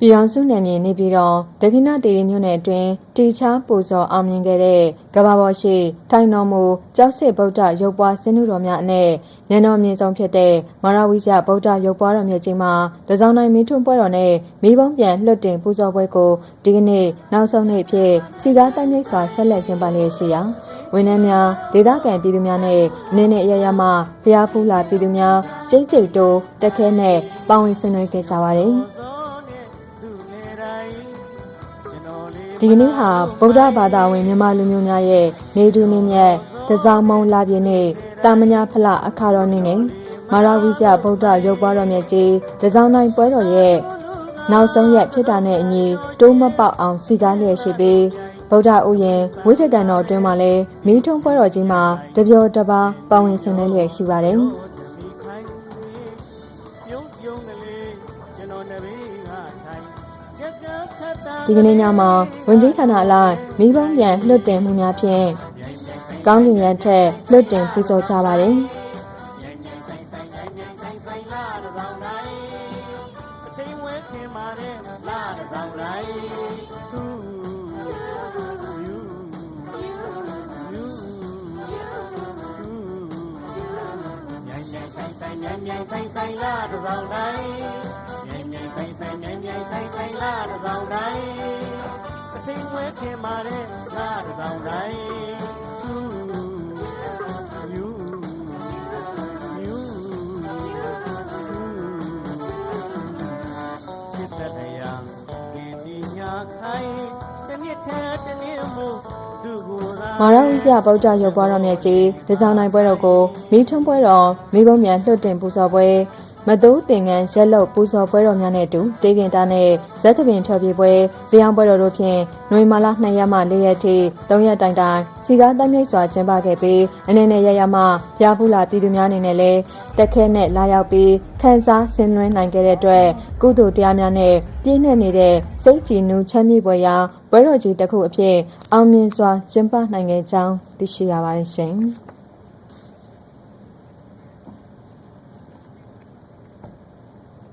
ပြည်တော်စုနယ်မြေနေပြည်တော်ဒက္ခိဏတီရီမြို့နယ်အတွင်းတီချာပူဇော်အောင်မြင်ခဲ့တဲ့ကမ္ဘာပေါ်ရှိထိုင်တော်မူကျောက်စစ်ဗုဒ္ဓရုပ်ပွားဆင်းနုတော်များအနက်ဉာဏ်တော်မြင့်ဆုံးဖြစ်တဲ့မဟာဝိဇ္ဇဗုဒ္ဓရုပ်ပွားတော်မြတ်ကြီးမှာတစောင်းတိုင်းမင်းထွန်းပွဲတော်နဲ့မိဘုံပြန်လွတ်တင်ပူဇော်ပွဲကိုဒီကနေ့နောက်ဆုံးနေ့အဖြစ်စီကားတိုက်မြိုက်စွာဆက်လက်ကျင်းပလျက်ရှိရာဝန်ထမ်းများဒေသခံပြည်သူများနဲ့အနေနဲ့အရရမှဖျားဖူးလာပြည်သူများကျိတ်ကျိတ်တိုးတက်ခဲနဲ့ပေါဝင်ဆင်နွှဲခဲ့ကြပါတယ်။ ဒီကနေ့ဟာဗုဒ္ဓဘာသာဝင်မြန်မာလူမျိုးများရဲ့နေတူနေမြတ်တစောင်းမုံလာပြည့်နေ့တာမညာဖလအခါတော်နေ့နဲ့မာရဝိဇ္ဇဗုဒ္ဓရုပ်ပွားတော်မြတ်ကြီးတစောင်းတိုင်းပွဲတော်ရဲ့နောက်ဆုံးရက်ဖြစ်တာနဲ့အညီတိုးမပေါက်အောင်စီကားလျက်ရှိပြီးဗုဒ္ဓဥယျာဉ်ဝိထကံတော်အတွင်းမှာလည်းမိထုံးပွဲတော်ကြီးမှာတပြောတပါပါဝင်ဆင်နွှဲလျက်ရှိပါတယ်ပြုံးပြုံးကလေးကျွန်တော်နဘေးကထိုင်ရက်ကခတ်တာ ဒီကနေ့ညမှာဝင်ကြီးဌာနအလိုက်မိဘပြန်လွတ်တင်မှုများဖြင့်ကောင်းကင်ရထက်လွတ်တင်ပူဇော်ကြပါတယ်ဆိုင်လာတစ်ဆောင်တိုင်းအထိန်ဝဲခင်မာတဲ့လာတစ်ဆောင်တိုင်း ဆိုင်ဆိုင်လာတစ်ဆောင်တိုင်းအထိန်ဝဲခင်မာတဲ့လာတစ်ဆောင်တိုင်းသူယူ you ချစ်တဲ့တရားဒီဒီညာခိုင်တနစ်ထဲတနစ်မို့သူကိုယ်သာမာရဝိဇ္ဇဗုဒ္ဓရုပ်ပွားတော်မြတ်ကြီးဒီဇိုင်းနိုင်ပွဲတော်ကိုမိထုံးပွဲတော်မိဘုံမြန်လွတ်တင်ပူဇော်ပွဲ မတိုးတင်ငန်းရက်လုတ်ပူဇော်ပွဲတော်များနဲ့အတူတေကင်တာနဲ့ဇက်သပင်ဖျော်ဖြေပွဲဇေယျပွဲတော်တို့ဖြင့်နွေမာလာ2ရက်မှ4ရက်ထိ3ရက်တိုင်တိုင်စီကားတမ်းမြိတ်စွာကျင်းပခဲ့ပြီးအနေနဲ့ရရမှပြားဖူးလာပြည်သူများအနေနဲ့လည်းတက်ခဲနဲ့လာရောက်ပြီးခန်းစားဆင်နွှဲနိုင်ခဲ့တဲ့အတွက်ကုသိုလ်တရားများနဲ့ပြည့်နှက်နေတဲ့စိတ်ကြည်နူးချမ်းမြေ့ပွဲရာပွဲတော်ကြီးတစ်ခုအဖြစ်အောင်မြင်စွာကျင်းပနိုင်ခဲ့ကြောင်းသိရှိရပါတယ်ရှင်။